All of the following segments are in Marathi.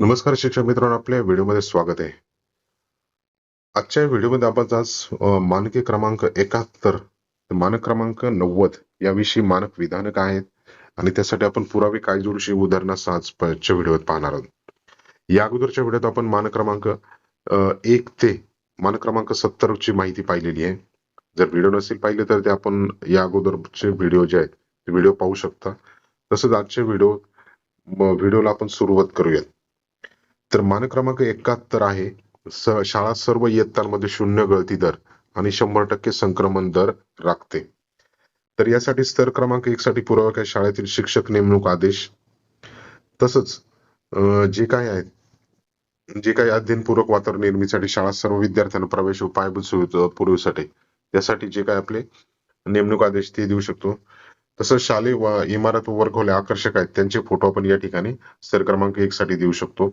नमस्कार शिक्षक मित्रांनो आपल्या व्हिडिओमध्ये स्वागत आहे. आजच्या व्हिडिओमध्ये आपण आज मानके क्रमांक एकाहत्तर मानक क्रमांक नव्वद याविषयी मानक विधानक काय आहेत आणि त्यासाठी आपण पुरावे काय जोडशी उदाहरणासह आजच्या व्हिडिओत पाहणार आहोत. या अगोदरच्या व्हिडिओत आपण मानक क्रमांक एक ते मानक क्रमांक सत्तर ची माहिती पाहिलेली आहे. जर व्हिडिओ नसेल पाहिले तर ते आपण या अगोदरचे व्हिडिओ जे आहेत ते व्हिडिओ पाहू शकता. तसंच आजचे व्हिडिओ व्हिडिओला आपण सुरुवात करूयात. तर मान क्रमांक एकाहत्तर आहे. शाळा सर्व इयत्तांमध्ये शून्य गळती दर आणि शंभर टक्के संक्रमण दर राखते. तर यासाठी स्तर क्रमांक एक साठी पुरावा काय? शाळेतील शिक्षक नेमणूक आदेश. तसंच जे काय आहेत जे काही अध्ययनपूर्वक वातावरण निर्मितीसाठी शाळा सर्व विद्यार्थ्यांना प्रवेश पायाभूत सुविधा पुरवण्यासाठी यासाठी जे काय आपले नेमणूक आदेश ते देऊ शकतो. तसंच शालेय व इमारत व वर्गवले आकर्षक आहेत त्यांचे फोटो आपण या ठिकाणी स्तर क्रमांक एक साठी देऊ शकतो.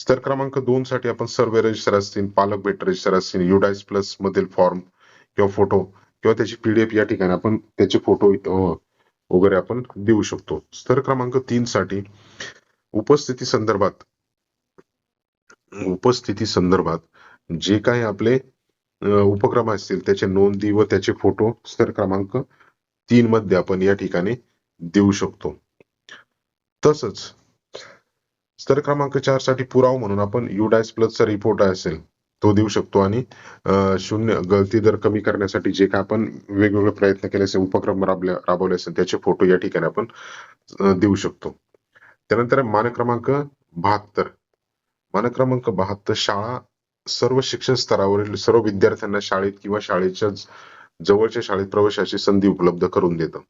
स्तर क्रमांक दोन साठी आपण सर्वे रजिस्टर असतील पालक भेट रजिस्टर असतील युडाईस प्लस मधील फॉर्म किंवा फोटो किंवा त्याची पीडीएफ या ठिकाणी आपण त्याचे फोटो वगैरे आपण देऊ शकतो. स्तर क्रमांक तीन साठी उपस्थिती संदर्भात उपस्थिती संदर्भात जे काही आपले उपक्रम असतील त्याचे नोंदी व त्याचे फोटो स्तर क्रमांक तीन मध्ये आपण या ठिकाणी देऊ शकतो. तसंच स्तर क्रमांक चारसाठी पुराव म्हणून आपण युडायस प्लसचा रिपोर्ट असेल तो देऊ शकतो. आणि शून्य गळती दर कमी करण्यासाठी जे काय आपण वेगवेगळे प्रयत्न केले असेल उपक्रम राबले राबवले असेल त्याचे फोटो या ठिकाणी आपण देऊ शकतो. त्यानंतर मानक क्रमांक बहात्तर. मानक क्रमांक बहात्तर शाळा सर्व शिक्षण स्तरावरील सर्व विद्यार्थ्यांना शाळेत किंवा शाळेच्या जवळच्या शाळेत प्रवेशाची संधी उपलब्ध करून देतं.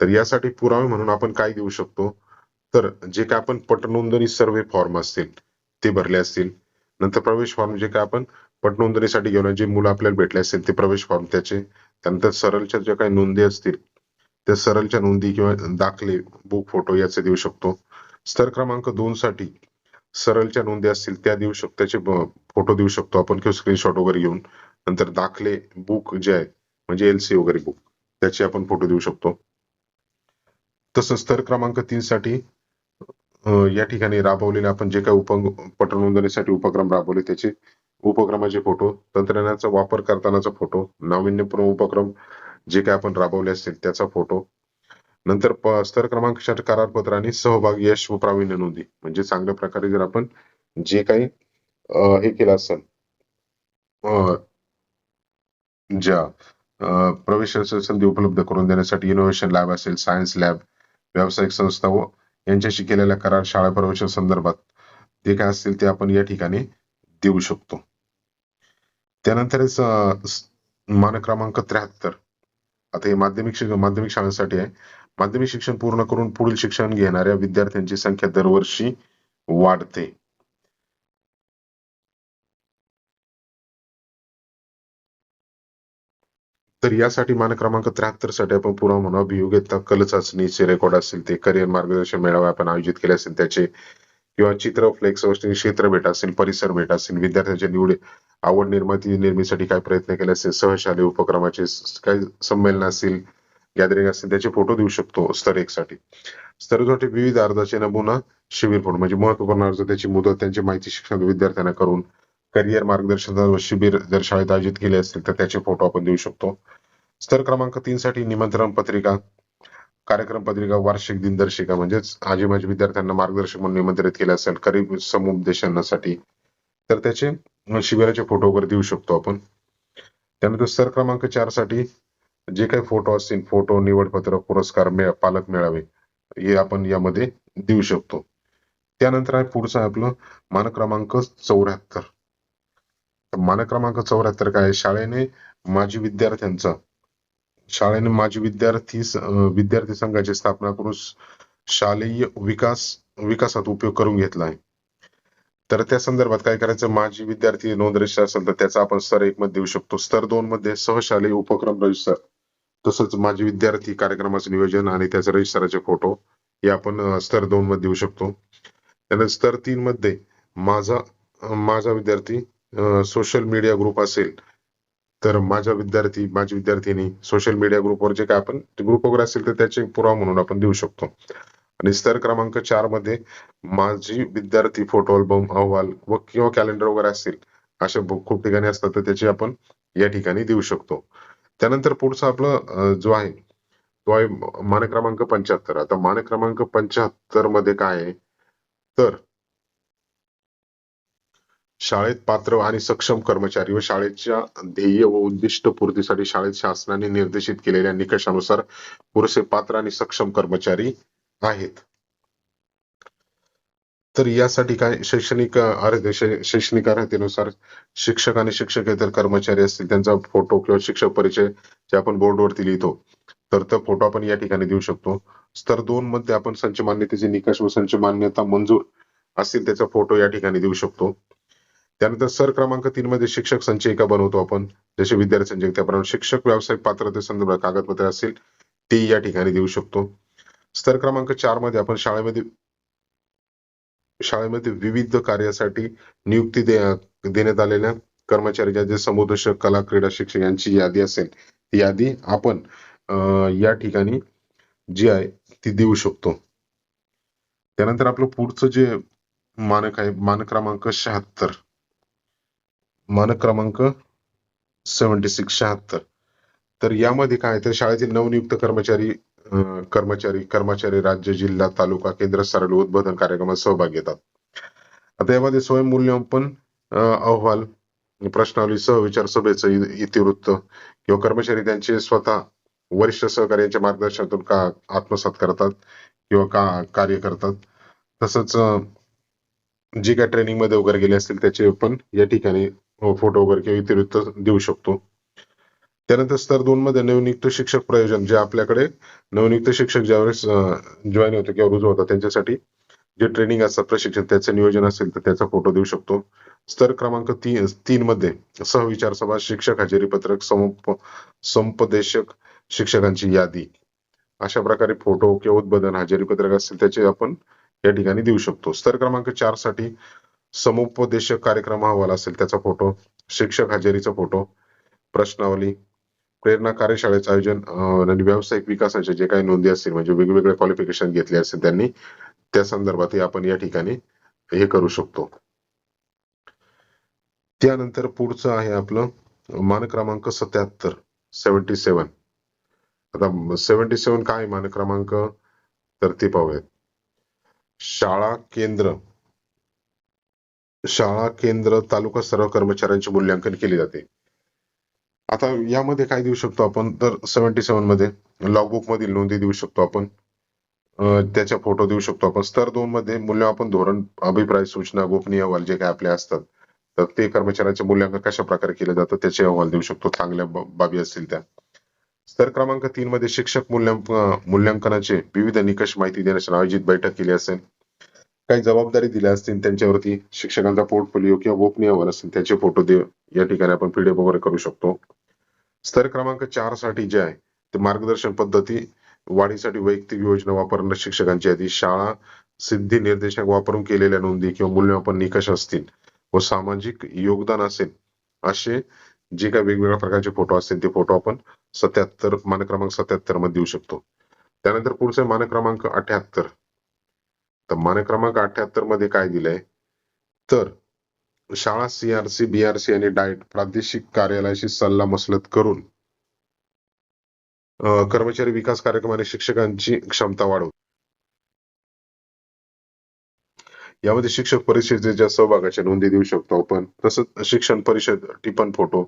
तर यासाठी पुरावे म्हणून आपण काय देऊ शकतो? तर जे काय आपण पटनोंदणी सर्वे फॉर्म असतील ते भरले असतील. नंतर प्रवेश फॉर्म जे काय आपण पटनोंदणीसाठी घेऊन जे मुलं आपल्याला भेटले असतील ते प्रवेश फॉर्म त्याचे. त्यानंतर सरलच्या ज्या काही नोंदी असतील त्या सरलच्या नोंदी किंवा दाखले बुक फोटो याचे देऊ शकतो. स्तर क्रमांक दोन साठी सरलच्या नोंदी असतील त्या देऊ शकतो त्याचे फोटो देऊ शकतो आपण किंवा स्क्रीनशॉट वगैरे घेऊन. नंतर दाखले बुक जे आहेत म्हणजे एलसी वगैरे बुक त्याचे आपण फोटो देऊ शकतो. तसंच स्तर क्रमांक तीन साठी या ठिकाणी राबवलेले आपण जे काही उप पटनोंदणीसाठी उपक्रम राबवले त्याचे उपक्रमाचे फोटो तंत्रज्ञानाचा वापर करतानाचा फोटो नाविन्यपूर्ण उपक्रम जे काही आपण राबवले असतील त्याचा फोटो नंतर स्तर क्रमांक करारपत्र आणि सहभाग यश व प्रावीण्य नोंदी. म्हणजे चांगल्या प्रकारे जर आपण जे काही अं, हे केलं असेल ज्या प्रवेश संधी उपलब्ध करून देण्यासाठी इनोव्हेशन लॅब असेल सायन्स लॅब व्यावसायिक संस्था व यांच्याशी केलेल्या करार शाळा प्रवेशा संदर्भात जे काय असतील ते आपण या ठिकाणी देऊ शकतो. त्यानंतरच मान मानक क्रमांक त्र्याहत्तर. आता हे माध्यमिक माध्यमिक शाळांसाठी आहे. माध्यमिक शिक्षण पूर्ण करून पुढील शिक्षण घेणाऱ्या विद्यार्थ्यांची संख्या दरवर्षी वाढते. तर यासाठी मानक क्रमांक त्र्याहत्तरसाठी आपण पुरावा म्हणून अभियोग्यता कल चाचणीचे रेकॉर्ड असतील ते करिअर मार्गदर्शन मेळावे आपण आयोजित केले असेल त्याचे किंवा चित्र फ्लेक्स क्षेत्र भेट असेल परिसर भेट असेल विद्यार्थ्यांच्या निवड आवड निर्माती निर्मितीसाठी काय प्रयत्न केले असेल सहशालेय उपक्रमाचे काय काही संमेलन असेल गॅदरिंग असेल त्याचे फोटो देऊ शकतो स्तर एक साठी. स्तरसाठी विविध अर्जाचे नमुना शिबिर फोटो म्हणजे महत्त्वपूर्ण अर्ज त्याची मुदत त्यांची माहिती शिक्षण विद्यार्थ्यांना करून करिअर मार्गदर्शन शिबिर जर शाळेत आयोजित केले असेल तर त्याचे फोटो आपण देऊ शकतो. स्तर क्रमांक तीन साठी निमंत्रण पत्रिका कार्यक्रम पत्रिका वार्षिक दिनदर्शिका म्हणजेच आजी माझी विद्यार्थ्यांना मार्गदर्शक म्हणून निमंत्रित केले असेल करीब समुपदेशनासाठी तर त्याचे शिबिराचे फोटो वगैरे देऊ शकतो आपण. त्यानंतर स्तर क्रमांक चारसाठी जे काही फोटो असतील फोटो निवडपत्र पुरस्कार मे- पालक मिळावे हे आपण यामध्ये देऊ शकतो. त्यानंतर आहे पुढचं आपलं मान क्रमांक चौऱ्याहत्तर. मानक क्रमांक चौऱ्याहत्तर काय आहे? शाळेने माजी विद्यार्थ्यांचा शाळेने माजी विद्यार्थी विद्यार्थी संघाची स्थापना करून शालेय विकास विकासात उपयोग करून घेतला आहे. तर त्या संदर्भात काय करायचं? माजी विद्यार्थी नोंद रजिस्टर असेल तर त्याचा आपण स्तर एक मध्ये देऊ शकतो. स्तर दोन मध्ये सहशालेय उपक्रम रजिस्टर तसंच माजी विद्यार्थी कार्यक्रमाचं नियोजन आणि त्याचे रजिस्टराचे फोटो हे आपण स्तर दोन मध्ये देऊ शकतो. त्यानंतर स्तर तीन मध्ये माझा माझा विद्यार्थी सोशल मीडिया ग्रुप असेल तर माझा विद्यार्थी माझी विद्यार्थिनी सोशल मीडिया ग्रुपवर जे काय आपण ग्रुप वगैरे असेल तर त्याचे पुरावा म्हणून आपण देऊ शकतो. आणि स्तर क्रमांक चारमध्ये माझी विद्यार्थी फोटो अल्बम अहवाल व किंवा कॅलेंडर वगैरे असतील अशा खूप ठिकाणी असतात तर त्याचे आपण या ठिकाणी देऊ शकतो. त्यानंतर पुढचा आपला जो आहे तो आहे मानक क्रमांक पंच्याहत्तर. आता मानक क्रमांक पंच्याहत्तरमध्ये काय आहे? तर शाळेत पात्र आणि सक्षम कर्मचारी व शाळेच्या ध्येय व उद्दिष्ट पूर्तीसाठी शाळेत शासनाने निर्देशित केलेल्या निकषानुसार पुरेसे पात्र आणि सक्षम कर्मचारी आहेत. तर यासाठी काय शैक्षणिक अर्हते शैक्षणिक अर्हतेनुसार शिक्षक आणि शिक्षकेतर कर्मचारी असतील त्यांचा फोटो किंवा शिक्षक परिचय जे आपण बोर्डवरती लिहितो तर तो फोटो आपण या ठिकाणी देऊ शकतो. स्तर दोन मध्ये आपण संच मान्यतेचे निकष व संच मान्यता मंजूर असतील त्याचा फोटो या ठिकाणी देऊ शकतो. त्यानंतर सर क्रमांक तीन मध्ये शिक्षक संचयिका बनवतो आपण. जसे विद्यार्थी संचयिक त्याप्रमाणे शिक्षक व्यावसायिक पात्रते संदर्भात कागदपत्र असतील ते या ठिकाणी देऊ शकतो. स्तर क्रमांक चारमध्ये आपण शाळेमध्ये शाळेमध्ये विविध कार्यासाठी नियुक्ती दे- देण्यात आलेल्या कर्मचाऱ्याच्या जे समुपदेशक कला क्रीडा शिक्षक यांची यादी असेल ती यादी आपण अं, या ठिकाणी जी आहे ती देऊ शकतो. त्यानंतर आपलं पुढचं जे मानक आहे मानक क्रमांक शहात्तर. मानक क्रमांक सेव्हन्टी सिक्स शहात्तर. तर यामध्ये काय तर शाळेतील नवनियुक्त कर्मचारी कर्मचारी कर्मचारी राज्य जिल्हा तालुका केंद्र स्तरावर उद्बोधन कार्यक्रमात सहभाग घेतात आता यामध्ये स्वयंमूल्यमापन अं, अहवाल प्रश्नावली सहविचार सभेचं इतिवृत्त किंवा कर्मचारी त्यांचे स्वतः वरिष्ठ सहकार्यांच्या मार्गदर्शनातून का आत्मसात करतात किंवा का कार्य करतात. तसंच जे काय ट्रेनिंगमध्ये वगैरे गेले असतील त्याचे पण या ठिकाणी फोटो वगैरे किंवा व्यतिरिक्त देऊ शकतो. त्यानंतर स्तर दोन मध्ये नवनियुक्त शिक्षक प्रयोजन जे आपल्याकडे नवनियुक्त शिक्षक ज्यावेळेस जॉईन होते किंवा रुजू होतात त्यांच्यासाठी जे ट्रेनिंग असतात प्रशिक्षण त्याचं नियोजन असेल तर त्याचा फोटो देऊ शकतो. स्तर क्रमांक तीन तीन मध्ये सहविचार सभा शिक्षक हजेरी पत्रक समुप संपदेशक शिक्षकांची यादी. अशा प्रकारे फोटो किंवा उद्बोधन हजेरी पत्रक असेल त्याचे आपण या ठिकाणी देऊ शकतो. स्तर क्रमांक चारसाठी समुपदेशक कार्यक्रम अहवाल असेल त्याचा फोटो शिक्षक हजेरीचा फोटो प्रश्नावली प्रेरणा कार्यशाळेचं आयोजन आणि व्यावसायिक विकासाचे जे काही नोंदी असतील म्हणजे वेगवेगळे क्वालिफिकेशन घेतले असतील त्यांनी त्या संदर्भातही आपण या ठिकाणी हे करू शकतो. त्यानंतर पुढचं आहे आपलं मान क्रमांक सत्याहत्तर सेव्हन्टी सेवन आता सेव्हन्टी सेवन काय मान क्रमांक? तर ते पाहूयात. शाळा केंद्र. शाळा केंद्र तालुका सर्व कर्मचाऱ्यांचे मूल्यांकन केले जाते. आता यामध्ये काय देऊ शकतो आपण? तर सेव्हन्टी सेवनमध्ये लॉगबुक मधील नोंदी देऊ शकतो आपण. त्याचा त्याच्या फोटो देऊ शकतो आपण. स्तर दोन मध्ये मूल्यमापन धोरण अभिप्राय सूचना गोपनीय अहवाल जे काय आपले असतात तर ते कर्मचाऱ्यांचे मूल्यांकन कशा प्रकारे केलं जातं त्याचे अहवाल देऊ शकतो. चांगल्या बाबी असतील त्या. स्तर क्रमांक तीन मध्ये शिक्षक मूल्यांकनाचे विविध निकष माहिती देण्यासाठी आयोजित बैठक केली असेल. काही जबाबदारी दिल्या असतील त्यांच्यावरती शिक्षकांचा पोर्टफोलिओ किंवा गोपनीय अहवाल असतील त्याचे फोटो दे या ठिकाणी आपण पीडीएफ वगैरे करू शकतो. स्तर क्रमांक चारसाठी जे आहे ते मार्गदर्शन पद्धती वाढीसाठी वैयक्तिक योजना वापरणं शिक्षकांची यादी शाळा सिद्धी निर्देशक वापरून केलेल्या नोंदी किंवा मूल्यमापन निकष असतील व सामाजिक योगदान असेल असे जे काही वेगवेगळ्या प्रकारचे फोटो असतील ते फोटो आपण सत्याहत्तर मानक क्रमांक सत्याहत्तरमध्ये देऊ शकतो. त्यानंतर पुढचे मानक क्रमांक अठ्याहत्तर. तर मान्य क्रमांक अठ्याहत्तरमध्ये काय दिलंय? तर शाळा सीआरसी बीआरसी आणि डाएट प्रादेशिक कार्यालयाशी सल्ला मसलत करून कर्मचारी विकास कार्यक्रम आणि शिक्षकांची क्षमता वाढव. यामध्ये शिक्षक परिषदेच्या सहभागाच्या नोंदी देऊ शकतो आपण तसंच शिक्षण परिषद टिपण फोटो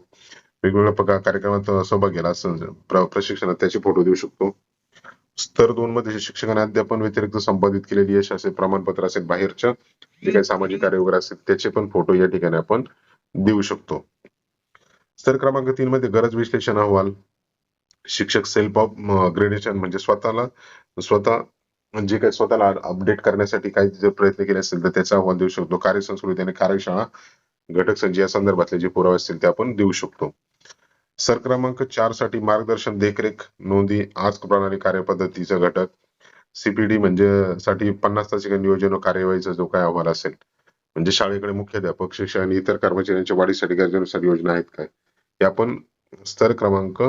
वेगवेगळ्या प्रकार कार्यक्रमात सहभाग घ्यायला प्रशिक्षणात त्याचे फोटो देऊ शकतो. स्तर दोन मध्ये शिक्षकांना अध्यापन व्यतिरिक्त संपादित केलेली यश असेल प्रमाणपत्र असेल बाहेरच्या जे काही सामाजिक कार्य वगैरे असेल त्याचे पण फोटो या ठिकाणी आपण देऊ शकतो. स्तर क्रमांक तीन मध्ये गरज विश्लेषण अहवाल शिक्षक सेल्फ ऑफ ग्रेडेशन म्हणजे स्वतःला स्वतः जे काही स्वतःला अपडेट करण्यासाठी काही जर प्रयत्न केले असेल तर त्याचा अहवाल देऊ शकतो. कार्यसंस्कृती आणि कार्यशाळा घटक संच या संदर्भातले जे पुरावे असतील ते आपण देऊ शकतो. सर क्रमांक चारसाठी मार्गदर्शन देखरेख नोंदी आज प्रणाली कार्यपद्धतीचा घटक. सीपीडी म्हणजे साठी पन्नास तासिका नियोजन व कार्यवाहीचा जो काय अहवाल असेल. म्हणजे शाळेकडे मुख्याध्यापक शिक्षक आणि इतर कर्मचाऱ्यांच्या वाढीसाठी गरजेनुसार योजना आहेत काय? हे आपण स्तर क्रमांक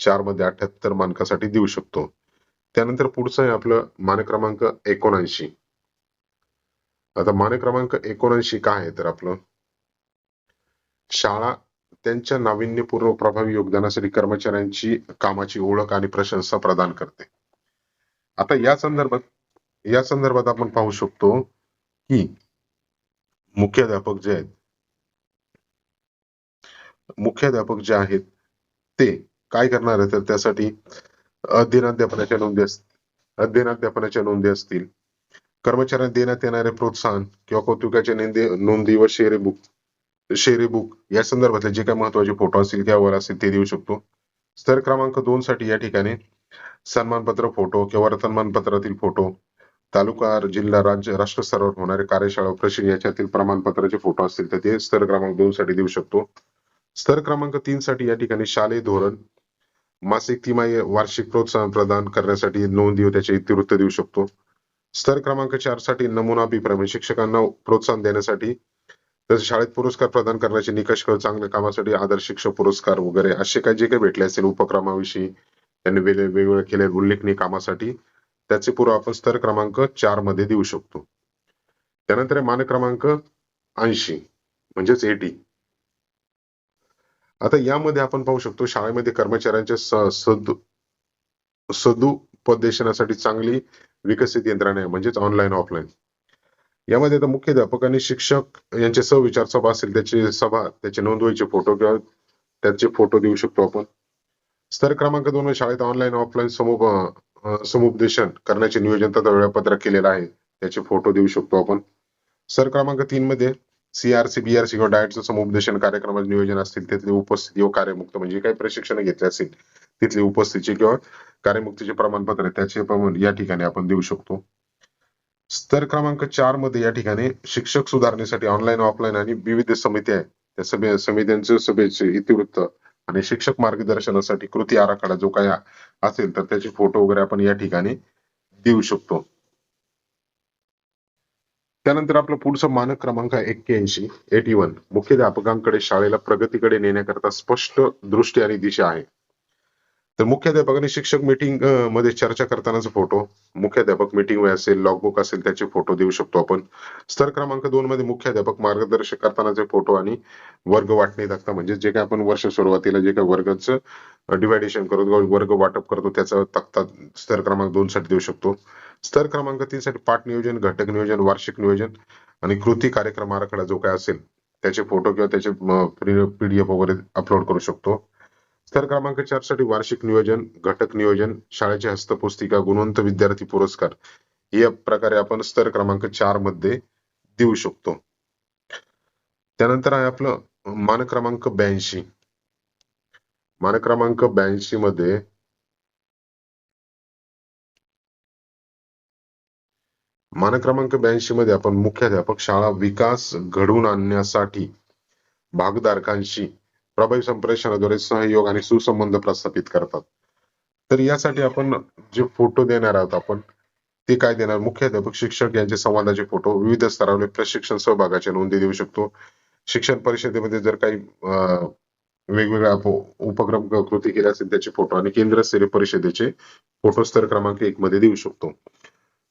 चारमध्ये अठ्याहत्तर मानकासाठी देऊ शकतो. त्यानंतर पुढचं आहे आपलं मानक क्रमांक एकोणऐंशी. आता मानक क्रमांक एकोणऐंशी काय आहे तर आपलं? शाळा त्यांच्या नाविन्यपूर्व प्रभावी योगदानासाठी कर्मचाऱ्यांची कामाची ओळख आणि प्रशंसा प्रदान करते. आता या संदर्भात या संदर्भात आपण पाहू शकतो की मुख्याध्यापक जे आहेत मुख्याध्यापक जे आहेत ते काय करणार आहे तर त्यासाठी अध्ययनाध्यापनाच्या नोंदी असतील अध्ययनाध्यापनाच्या नोंदी असतील. कर्मचाऱ्यांना देण्यात येणारे प्रोत्साहन किंवा कौतुकाच्या नोंदी नोंदी व शेअरी बुक शेरे बुक या संदर्भातले जे काही महत्त्वाचे फोटो असतील त्यावर असतील ते देऊ शकतो. स्तर क्रमांक दोन साठी या ठिकाणी सन्मानपत्र फोटो किंवा वर्तमानपत्रातील फोटो तालुका जिल्हा राज्य राष्ट्र स्तरावर होणारे कार्यशाळा प्रशिक्षण याच्यातील प्रमाणपत्राचे फोटो असतील तर ते स्तर क्रमांक दोन साठी देऊ शकतो. स्तर क्रमांक तीन साठी या ठिकाणी शालेय धोरण मासिक तिमाही वार्षिक प्रोत्साहन प्रदान करण्यासाठी नोंदी त्याचे इतिवृत्त देऊ शकतो. स्तर क्रमांक चारसाठी नमुना अभिप्राय म्हणजे शिक्षकांना प्रोत्साहन देण्यासाठी तर शाळेत पुरस्कार प्रदान करण्याचे निकष चांगल्या कामासाठी आदर्श शिक्षक पुरस्कार वगैरे असे काही जे काही भेटले असतील उपक्रमाविषयी त्यांनी वेगवेगळे केले उल्लेखनीय कामासाठी त्याचे पूर्व आपण स्तर क्रमांक चारमध्ये देऊ शकतो. त्यानंतर आहे मानक क्रमांक ऐंशी म्हणजेच एटी आता यामध्ये आपण पाहू शकतो शाळेमध्ये कर्मचाऱ्यांच्या सदु सदुपदेशनासाठी चांगली विकसित यंत्रणा आहे म्हणजेच ऑनलाईन ऑफलाईन यामध्ये आता मुख्याध्यापक आणि शिक्षक यांचे सहविचार सभा असेल त्याची सभा त्याचे नोंदवायचे फोटो किंवा त्याचे फोटो देऊ शकतो आपण. स्तर क्रमांक दोन शाळेत ऑनलाईन ऑफलाईन समूप समुपदेशन करण्याचे नियोजन तथा वेळापत्रक केलेलं आहे त्याचे फोटो देऊ शकतो आपण. स्तर क्रमांक तीन मध्ये सीआरसी बीआरसी किंवा डायटचं समुपदेशन कार्यक्रमाचे नियोजन असतील तिथली उपस्थिती व कार्यमुक्त म्हणजे काही प्रशिक्षण घेतले असेल तिथली उपस्थिती किंवा कार्यमुक्तीचे प्रमाणपत्र त्याचे प्रमाण या ठिकाणी आपण देऊ शकतो. स्तर क्रमांक चारमध्ये या ठिकाणी शिक्षक सुधारणेसाठी ऑनलाईन ऑफलाईन आणि विविध समित्या आहेत. त्या सभे समित्यांचे सभेचे इतिवृत्त आणि शिक्षक मार्गदर्शनासाठी कृती आराखडा जो काही असेल तर त्याचे फोटो वगैरे आपण या ठिकाणी देऊ शकतो. त्यानंतर आपलं पुढचं मानक क्रमांक आहे एक्क्याऐंशी एटी वन मुख्याध्यापकांकडे शाळेला प्रगतीकडे नेण्याकरता स्पष्ट दृष्टी आणि दिशा आहे. तर मुख्याध्यापक आणि शिक्षक मीटिंगमध्ये चर्चा करतानाचा फोटो मुख्याध्यापक मीटिंग वे असेल लॉगबुक असेल त्याचे फोटो देऊ शकतो आपण. स्तर क्रमांक दोन मध्ये मुख्याध्यापक मार्गदर्शक करतानाचे फोटो आणि वर्ग वाटणे दाखता म्हणजे जे काय आपण वर्ष सुरुवातीला जे काय वर्गाचं डिवायडेशन करतो वर्ग वाटप करतो त्याचा तक्ता स्तर क्रमांक दोन साठी देऊ शकतो. स्तर क्रमांक तीन साठी पाठ नियोजन घटक नियोजन वार्षिक नियोजन आणि कृती कार्यक्रम आराखडा जो काय असेल त्याचे फोटो किंवा त्याचे पीडीएफ वगैरे अपलोड करू शकतो. स्तर क्रमांक चारसाठी वार्षिक नियोजन घटक नियोजन शाळेची हस्तपुस्तिका गुणवंत विद्यार्थी पुरस्कार. या प्रकारे आपण स्तर क्रमांक चारमध्ये देऊ शकतो. त्यानंतर आहे आपलं मान क्रमांक ब्याऐंशी. मानक क्रमांक ब्याऐंशी मध्ये मानक क्रमांक ब्याऐंशी मध्ये आपण मुख्याध्यापक शाळा विकास घडवून आणण्यासाठी भागधारकांशी प्रभावी संप्रेषणाद्वारे सहयोग आणि सुसंबंध प्रस्थापित करतात. तर यासाठी आपण जे फोटो देणार आहोत आपण ते काय देणार? मुख्याध्यापक शिक्षक यांचे संवादाचे फोटो विविध स्तरावर प्रशिक्षण सहभागाच्या नोंदी देऊ शकतो. शिक्षण परिषदेमध्ये जर काही अं, वेगवेगळ्या उपक्रम कृती केल्या असेल त्याचे फोटो आणि केंद्रस्तरीय परिषदेचे फोटो स्तर क्रमांक एक मध्ये देऊ शकतो.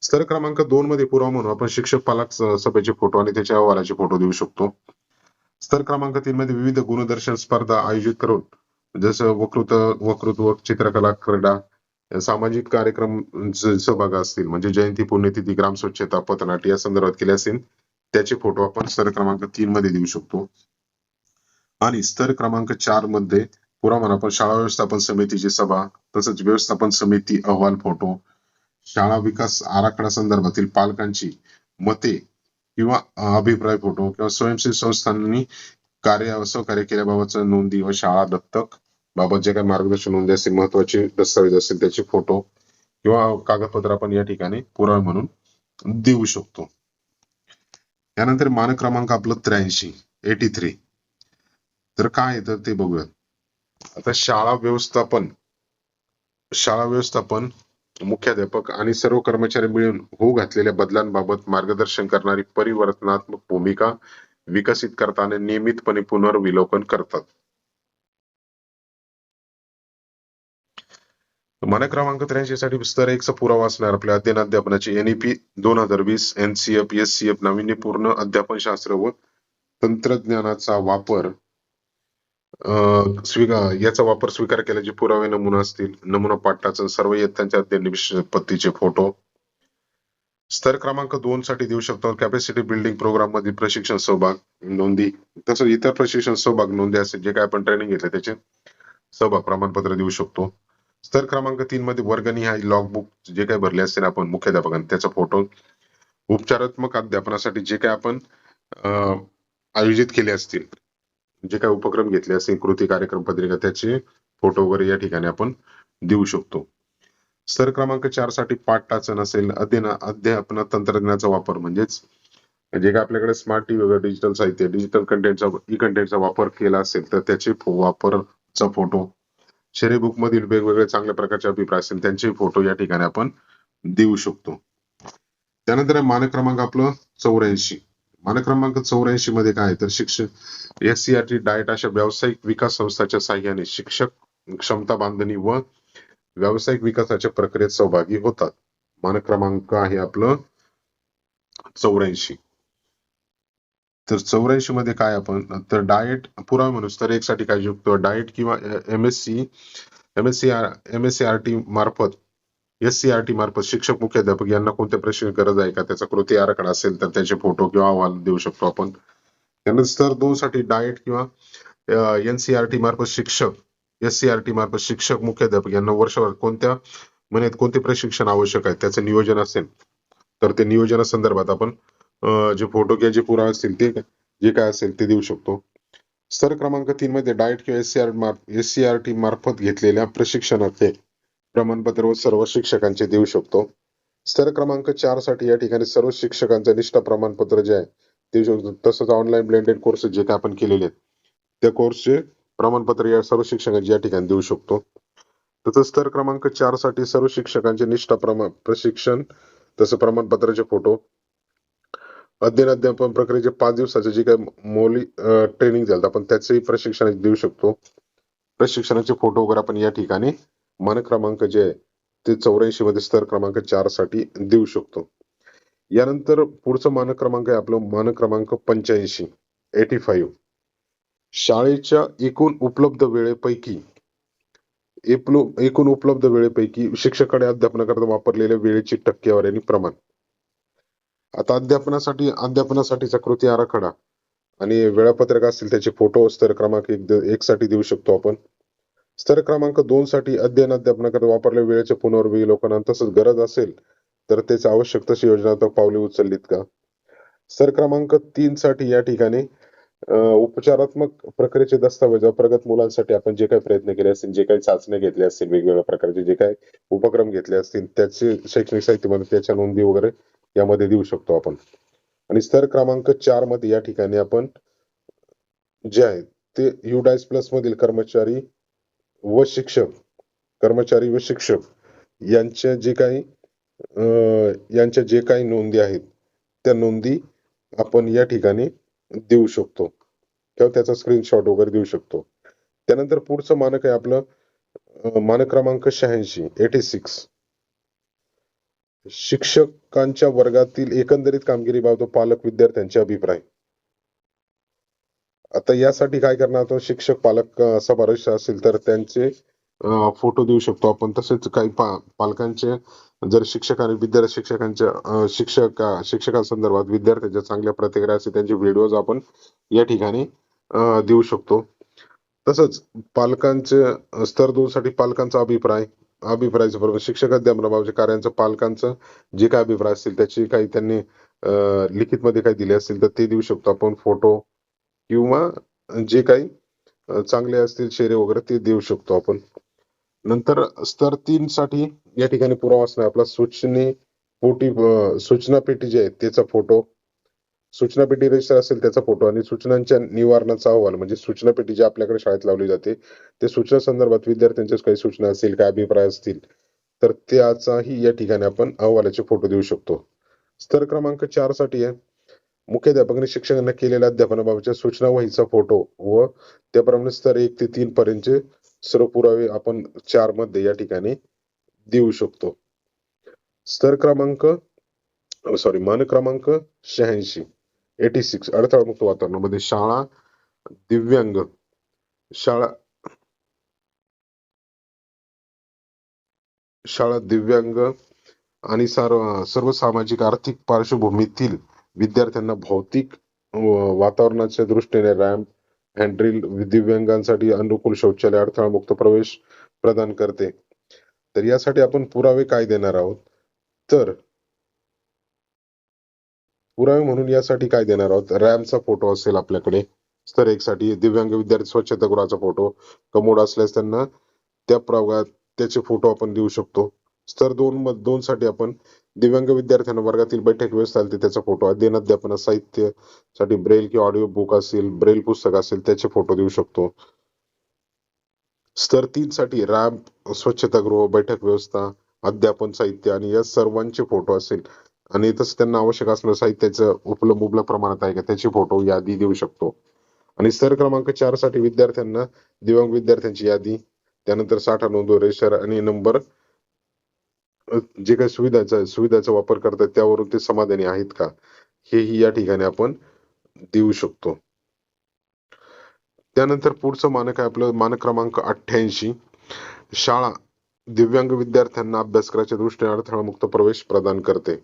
स्तर क्रमांक दोन मध्ये पुरावा म्हणून आपण शिक्षक पालक सभेचे फोटो आणि त्याच्या अहवालाचे फोटो देऊ शकतो. स्तर क्रमांक तीन मध्ये विविध गुणदर्शन स्पर्धा आयोजित करून जसं वकृत वक्तृत्व चित्रकला क्रीडा सामाजिक कार्यक्रम सहभाग असतील म्हणजे जयंती पुण्यतिथी ग्राम स्वच्छता पथनाट्य या संदर्भात केले असेल त्याचे फोटो आपण स्तर क्रमांक तीन मध्ये देऊ शकतो. आणि स्तर क्रमांक चारमध्ये पुरावा आपण शाळा व्यवस्थापन समितीची सभा तसंच व्यवस्थापन समिती अहवाल फोटो शाळा विकास आराखडा संदर्भातील पालकांची मते किंवा अभिप्राय फोटो किंवा स्वयंसेवी संस्थांनी कार्य सहकार्य केल्याबाबतच्या नोंदी व शाळा दत्तक बाबत जे काही मार्गदर्शन नोंदी असतील महत्त्वाचे दस्तावेज असतील त्याचे फोटो किंवा कागदपत्र आपण या ठिकाणी पुरावा म्हणून देऊ शकतो. त्यानंतर मानक क्रमांक आपलं त्र्याऐंशी एटी थ्री तर काय आहे तर ते बघूया आता शाळा व्यवस्थापन शाळा व्यवस्थापन मुख्याध्यापक आणि सर्व कर्मचारी मिळून होऊ घातलेल्या बदलांबाबत मार्गदर्शन करणारी परिवर्तनात्मक भूमिका विकसित करताना नियमितपणे पुनर्विलोकन करतात. मानक क्रमांक त्र्याऐंशी साठी स्तर एकचा पुरावा असणार. आपल्या अध्ययन अध्यापनाची एनईपी दोन हजार वीस एनसीएफ एससीएफ नाविन्यपूर्ण अध्यापन शास्त्र व तंत्रज्ञानाचा वापर स्वीकार याचा वापर स्वीकार केल्याचे पुरावे नमुना असतील नमुना पाठाचा सर्व इयत्तांच्या पत्तीचे फोटो स्तर क्रमांक दोन साठी देऊ शकतो. कॅपॅसिटी बिल्डिंग प्रोग्राममध्ये प्रशिक्षण सहभाग नोंदी. तसंच इतर प्रशिक्षण सहभाग नोंदी असेल जे काय आपण ट्रेनिंग घेतलं त्याचे सहभाग प्रमाणपत्र देऊ शकतो. स्तर क्रमांक तीन मध्ये वर्गनिहाय लॉग बुक जे काही भरले असतील आपण मुख्याध्यापकांनी त्याचा फोटो उपचारात्मक अध्यापनासाठी जे काय आपण आयोजित केले असतील जे काही उपक्रम घेतले असतील कृती कार्यक्रम पत्रिका त्याचे फोटो वगैरे या ठिकाणी आपण देऊ शकतो. स्तर क्रमांक चारसाठी पाठ टाचन असेल अध्ययन अध्यापन तंत्रज्ञानाचा वापर म्हणजेच जे काय आपल्याकडे स्मार्ट टीव्ही वगैरे डिजिटल साहित्य डिजिटल कंटेंटचा ई कंटेंटचा वापर केला असेल तर त्याचे वापरचा फोटो शेरे बुक मधील वेगवेगळे चांगल्या प्रकारचे अभिप्राय असतील त्यांचे फोटो या ठिकाणी आपण देऊ शकतो. त्यानंतर मानक क्रमांक आपलं चौऱ्याऐंशी. मानक क्रमांक चौऱ्याऐंशी मध्ये काय तर शिक्षक एससीआरटी डायट अशा व्यावसायिक विकास संस्थाच्या साह्याने शिक्षक क्षमता बांधणी व व्यावसायिक विकासाच्या प्रक्रियेत सहभागी होतात. मानक क्रमांक आहे आपलं चौऱ्याऐंशी. तर चौऱ्याऐंशी मध्ये काय आपण तर डाएट पुरावा म्हणून तर एक साठी काय शकतो डाएट किंवा MSC MSC MSC R T मार्फत एस सी आर टी मार्फत शिक्षक मुख्याध्यापक यांना कोणत्या प्रश्न गरज आहे का? त्याचा कृती आराखडा असेल तर त्याचे फोटो किंवा अहवाल देऊ शकतो आपण. त्यानंतर स्तर दोन साठी डाएट किंवा एनसीआरटी मार्फत शिक्षक एस सी आर टी मार्फत शिक्षक मुख्याध्यापक यांना वर्षभर कोणत्या महिन्यात कोणते प्रशिक्षण आवश्यक आहे? त्याचं नियोजन असेल तर ते नियोजनासंदर्भात आपण जे फोटो किंवा जे पुरावे असतील ते जे काय असेल ते देऊ शकतो. स्तर क्रमांक तीन मध्ये डाएट किंवा SCR S C R T मार्फत घेतलेल्या प्रशिक्षणाचे प्रमाणपत्र व सर्व शिक्षकांचे देऊ शकतो. स्तर क्रमांक चारसाठी या ठिकाणी सर्व शिक्षकांचं निष्ठा प्रमाणपत्र जे आहे देऊ शकतो तसंच ऑनलाईन ब्लेंडेड कोर्सेस जे काय आपण केलेले आहेत त्या कोर्सचे प्रमाणपत्र या सर्व शिक्षकांचे या ठिकाणी देऊ शकतो. तसंच स्तर क्रमांक चारसाठी सर्व शिक्षकांचे निष्ठा प्रमाण प्रशिक्षण तसं प्रमाणपत्राचे फोटो अध्ययन अध्यापन प्रक्रियेचे पाच दिवसाचे जे काही मौली ट्रेनिंग झालं आपण त्याचेही प्रशिक्षण देऊ शकतो. प्रशिक्षणाचे फोटो वगैरे आपण या ठिकाणी मानक क्रमांक जे आहे ते चौऱ्याऐंशी मध्ये स्तर क्रमांक चारसाठी देऊ शकतो. यानंतर पुढचं मानक क्रमांक आहे आपलं मानक क्रमांक पंच्याऐंशी एटी फाईव्ह शाळेच्या एकूण उपलब्ध वेळेपैकी एकूण एकूण उपलब्ध वेळेपैकी शिक्षकाकडे अध्यापनाकरता वापरलेल्या वेळेची टक्केवारी आणि प्रमाण. आता अध्यापनासाठी अध्यापनासाठीचा कृती आराखडा आणि वेळापत्रक असतील त्याचे फोटो स्तर क्रमांक एक एक साठी देऊ शकतो आपण. स्तर क्रमांक दोन साठी अध्ययन अध्यापनाकरता वापरल्या वेळेचे पुनर्विलोकन तसंच गरज असेल तर त्याचे आवश्यक तशी योजनात्मक पावले उचललीत का? स्तर क्रमांक तीन साठी या ठिकाणी उपचारात्मक प्रक्रियेचे दस्तावेज प्रगत मुलांसाठी आपण जे काही प्रयत्न केले असतील जे काही चाचण्या घेतल्या असतील वेगवेगळ्या प्रकारचे जे काही उपक्रम घेतले असतील त्याचे शैक्षणिक साहित्यामध्ये त्याच्या नोंदी वगैरे यामध्ये देऊ शकतो आपण. आणि स्तर क्रमांक चारमध्ये या ठिकाणी आपण जे आहे ते युडायस प्लस मधील कर्मचारी व शिक्षक कर्मचारी व शिक्षक यांच्या जे काही अं, यांच्या जे काही नोंदी आहेत त्या नोंदी आपण या ठिकाणी देऊ शकतो. किंवा त्याचा स्क्रीनशॉट वगैरे देऊ शकतो. त्यानंतर पुढचं मानक आहे आपलं मानक क्रमांक शहाऐंशी एटी सिक्स शिक्षकांच्या वर्गातील एकंदरीत कामगिरीबाबत पालक विद्यार्थ्यांचे अभिप्राय. आता यासाठी काय करणार? तो शिक्षक पालक अं, असेल तर त्यांचे फोटो देऊ शकतो. आपण तसेच काही पा- पालकांचे जर शिक्षक आणि विद्यार्थी शिक्षकांच्या शिक्षक शिक्षकांसंदर्भात विद्यार्थ्यांच्या चांगल्या प्रतिक्रिया असतील त्यांचे व्हिडिओज आपण या ठिकाणी अं, देऊ शकतो. तसंच पालकांचे स्तर दोन साठी पालकांचा अभिप्राय अभिप्रायाचं बरोबर शिक्षक अध्यापनाबाबतच्या कार्यांचं पालकांचं जे काय अभिप्राय असतील त्याची काही त्यांनी लिखित मध्ये काही दिले असतील तर ते देऊ शकतो. आपण फोटो किंवा जे काही चांगले असतील शेरे वगैरे ते देऊ शकतो आपण. नंतर स्तर तीन साठी या ठिकाणी पुरावा असणार. आपला सूचने पोटी सूचना पेटी जी आहे त्याचा फोटो. सूचना पेटी रजिस्टर असेल त्याचा फोटो. आणि सूचनांच्या निवारणाचा अहवाल म्हणजे सूचना पेटी जी आपल्याकडे शाळेत लावली जाते ते सूचना संदर्भात विद्यार्थ्यांच्या काही सूचना असतील काय अभिप्राय असतील तर त्याचाही या ठिकाणी आपण अहवालाचे फोटो देऊ शकतो. स्तर क्रमांक चारसाठी आहे. मुख्याध्यापकांनी शिक्षकांना केलेल्या अध्यापनाबाबतच्या सूचना वहीचा फोटो व त्याप्रमाणे स्तर एक ते तीन पर्यंतचे सर्व पुरावे आपण चारमध्ये या ठिकाणी देऊ शकतो. स्तर क्रमांक सॉरी मान क्रमांक शहाऐंशी. एटी सिक्स अडथळामुक्त वातावरणामध्ये शाळा दिव्यांग. शाळा शाळा दिव्यांग आणि सर्व सर्व सामाजिक आर्थिक पार्श्वभूमीतील विद्यार्थ्यांना भौतिक वातावरणाच्या दृष्टीने रॅम्प हँड्रिल दिव्यांगांसाठी अनुकूल शौचालय अडथळामुक्त प्रवेश प्रदान करते. तर यासाठी आपण पुरावे काय देणार आहोत? तर पुरावे म्हणून यासाठी काय देणार आहोत? रॅमचा फोटो असेल आपल्याकडे. स्तर एक साठी दिव्यांग विद्यार्थी स्वच्छतागृहाचा फोटो. कमोड असल्यास त्यांना त्या प्रभागात त्याचे फोटो आपण देऊ शकतो. स्तर दोन मध्ये दोन साठी आपण दिव्यांग विद्यार्थ्यांना वर्गातील बैठक व्यवस्था आली त्याचा फोटो अध्ययन अध्यापन साहित्यसाठी ब्रेल किंवा ऑडिओ बुक असेल ब्रेल पुस्तक असेल त्याचे फोटो देऊ शकतो. स्तर तीन साठी रॅम्प स्वच्छतागृह बैठक व्यवस्था अध्यापन साहित्य आणि या सर्वांचे फोटो असेल. आणि तसं त्यांना आवश्यक असणारं साहित्याचं उपलब्ध मुबलक प्रमाणात आहे का त्याचे फोटो यादी देऊ शकतो. आणि स्तर क्रमांक चारसाठी विद्यार्थ्यांना दिव्यांग विद्यार्थ्यांची यादी त्यानंतर साठा नोंद रेशर आणि नंबर जे काही सुविधाचा सुविधाचा वापर करतात त्यावरून ते समाधानी आहेत का? हेही या ठिकाणी आपण देऊ शकतो. त्यानंतर पुढचं मानक आहे आपलं मानक क्रमांक अठ्ठ्याऐंशी. शाळा दिव्यांग विद्यार्थ्यांना अभ्यासक्रमाच्या दृष्टीने अडथळामुक्त प्रवेश प्रदान करते.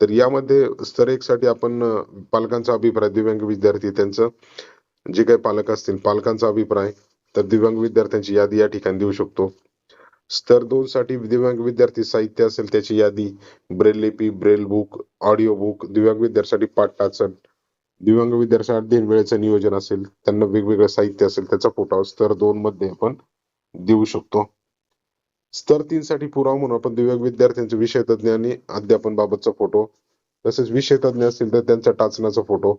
तर यामध्ये स्तर एक साठी आपण पालकांचा अभिप्राय दिव्यांग विद्यार्थी त्यांचं जे काही पालक असतील पालकांचा अभिप्राय तर दिव्यांग विद्यार्थ्यांची यादी या ठिकाणी देऊ शकतो. स्तर दोन साठी दिव्यांग विद्यार्थी साहित्य असेल त्याची यादी. ब्रेल लिपी ब्रेल बुक ऑडिओ बुक दिव्यांग विद्यार्थ्यांसाठी पाठाचण दिव्यांग विद्यार्थी अध्ययन वेळेचं नियोजन असेल त्यांना वेगवेगळं साहित्य असेल त्याचा फोटो स्तर दोन मध्ये आपण देऊ शकतो. स्तर तीन साठी पुरावा म्हणून आपण दिव्यांग विद्यार्थ्यांचे विषय तज्ञ आणि अध्यापन बाबतचा फोटो तसेच विषय तज्ञ असतील तर त्यांचा टाचण्याचा फोटो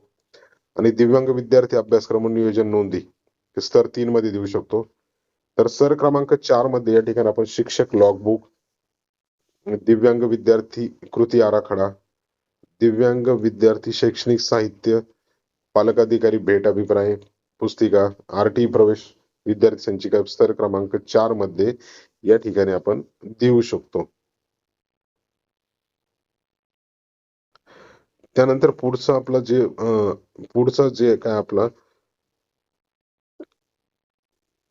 आणि दिव्यांग विद्यार्थी अभ्यासक्रम नियोजन नोंदी. स्तर तीन मध्ये देऊ शकतो. तर सर क्रमांक चारमध्ये या ठिकाणी आपण शिक्षक लॉगबुक दिव्यांग विद्यार्थी कृती आराखडा दिव्यांग विद्यार्थी शैक्षणिक साहित्य पालकाधिकारी भेट अभिप्राय पुस्तिका आरटी प्रवेश विद्यार्थी संचिका स्तर क्रमांक चारमध्ये या ठिकाणी आपण देऊ शकतो. त्यानंतर पुढचं आपलं जे पुढचं जे काय आपलं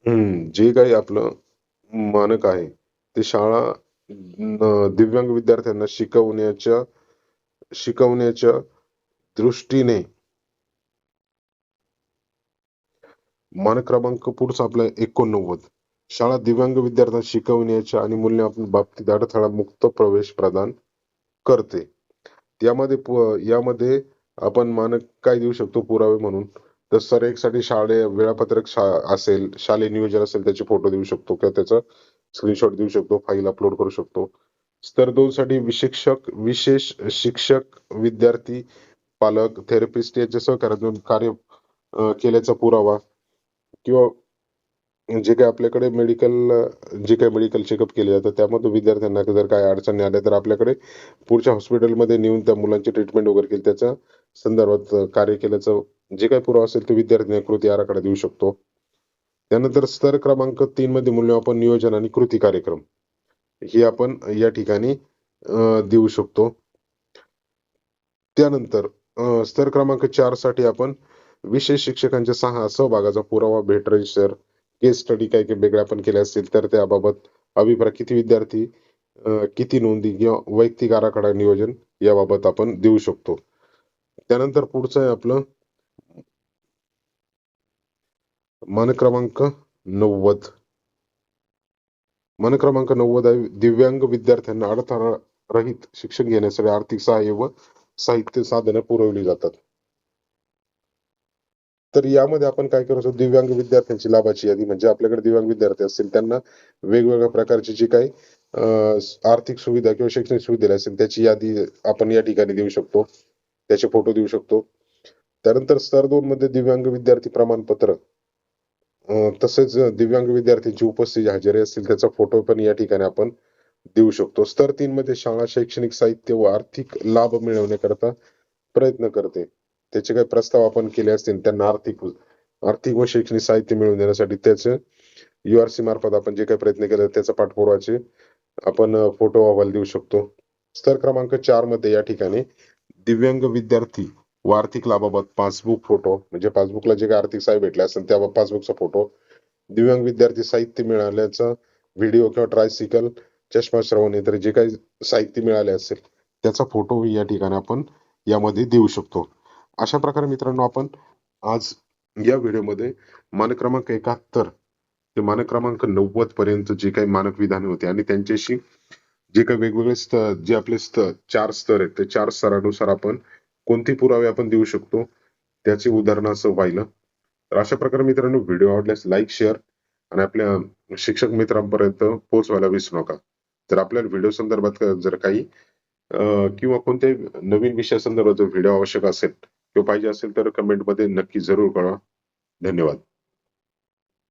हम्म जे काही आपलं मानक आहे ते शाळा दिव्यांग विद्यार्थ्यांना शिकवण्याच्या शिकवण्याच्या दृष्टीने मान क्रमांक पुढचा आपला एकोणनव्वद. शाळा दिव्यांग विद्यार्थ्यांना शिकवण्याच्या आणि मूल्यमापन बाबतीत अडथळा मुक्त प्रवेश प्रदान करते. यामध्ये यामध्ये आपण मानक काय देऊ शकतो पुरावे म्हणून? तर सर एक साठी शाळे वेळापत्रक असेल शालेय नियोजन असेल त्याचे फोटो देऊ शकतो किंवा त्याचा स्क्रीनशॉट देऊ शकतो फाईल अपलोड करू शकतो. स्तर दोन साठी विशिक्षक विशेष शिक्षक विद्यार्थी पालक थेरपिस्ट यांच्या सहकार्यातून कार्य केल्याचा पुरावा किंवा जे काही आपल्याकडे मेडिकल जे काही मेडिकल चेकअप केले जातं त्यामध्ये विद्यार्थ्यांना जर काय अडचणी आल्या तर आपल्याकडे पुढच्या हॉस्पिटलमध्ये नेऊन त्या मुलांची ट्रीटमेंट वगैरे केली त्याच्या संदर्भात कार्य केल्याचं जे काही पुरावा असेल तो विद्यार्थ्यांना कृती आराखडा देऊ शकतो. त्यानंतर स्तर क्रमांक तीन मध्ये मूल्यमापन नियोजन आणि कृती कार्यक्रम. हे आपण या ठिकाणी देऊ शकतो. त्यानंतर स्तर क्रमांक चारसाठी आपण विशेष शिक्षकांच्या सहा सहभागाचा पुरावा भेट रजिस्टर केस स्टडी काही काही वेगळ्या आपण केल्या असतील तर त्याबाबत अभिप्राय किती विद्यार्थी किती नोंदी किंवा वैयक्तिक आराखडा नियोजन याबाबत आपण देऊ शकतो. त्यानंतर पुढचं आहे आपलं मन क्रमांक नव्वद. मन क्रमांक नव्वद आहे. दिव्यांग विद्यार्थ्यांना अडथळा रहित शिक्षण घेण्यासाठी आर्थिक सहाय्य व साहित्य साधनं पुरवली जातात. तर यामध्ये आपण काय करू शकतो दिव्यांग विद्यार्थ्यांची लाभाची यादी. म्हणजे आपल्याकडे दिव्यांग विद्यार्थी असतील त्यांना वेगवेगळ्या प्रकारची जी काही आर्थिक सुविधा किंवा शैक्षणिक सुविधा असेल त्याची यादी आपण या ठिकाणी देऊ शकतो. त्याचे फोटो देऊ शकतो. त्यानंतर स्तर दोन मध्ये दिव्यांग विद्यार्थी प्रमाणपत्र. तसेच दिव्यांग विद्यार्थ्यांची उपस्थिती हजेरी असतील त्याचा फोटो पण या ठिकाणी आपण देऊ शकतो. स्तर तीन मध्ये शाळा शैक्षणिक साहित्य व आर्थिक लाभ मिळवण्याकरता प्रयत्न करते. त्याचे काही प्रस्ताव आपण केले असतील त्यांना आर्थिक आर्थिक व शैक्षणिक साहित्य मिळवून देण्यासाठी त्याचे युआरसी मार्फत आपण जे काही प्रयत्न केले त्याचा पाठपुरावाचे आपण फोटो अहवाल देऊ शकतो. स्तर क्रमांक चारमध्ये या ठिकाणी दिव्यांग विद्यार्थी व आर्थिक लाभाबाबत पासबुक फोटो म्हणजे पासबुकला जे काही आर्थिक सहाय्य भेटले असेल त्या पासबुकचा फोटो दिव्यांग विद्यार्थी साहित्य मिळाल्याचा व्हिडिओ किंवा ट्रायसिकल चष्मा श्रवण इतर जे काही साहित्य मिळाले असेल त्याचा फोटो या ठिकाणी आपण यामध्ये देऊ शकतो. अशा प्रकारे मित्रांनो आपण आज या व्हिडिओमध्ये मानक क्रमांक एकाहत्तर ते मानक क्रमांक नव्वद पर्यंत जे काही मानक विधाने होते आणि त्यांच्याशी जे काही वेगवेगळे स्तर जे आपले स्तर चार स्तर आहेत ते चार स्तरानुसार आपण कोणते पुरावे आपण देऊ शकतो? त्याचे उदाहरण असं पाहिलं. तर अशा प्रकारे मित्रांनो व्हिडिओ आवडल्यास लाईक शेअर आणि आपल्या शिक्षक मित्रांपर्यंत पोहोचवायला विसरू नका. जर आपल्याला व्हिडिओ संदर्भात जर काही किंवा कोणत्याही नवीन विषया संदर्भात व्हिडिओ आवश्यक असेल किंवा पाहिजे असेल तर कमेंटमध्ये नक्की जरूर कळवा. धन्यवाद.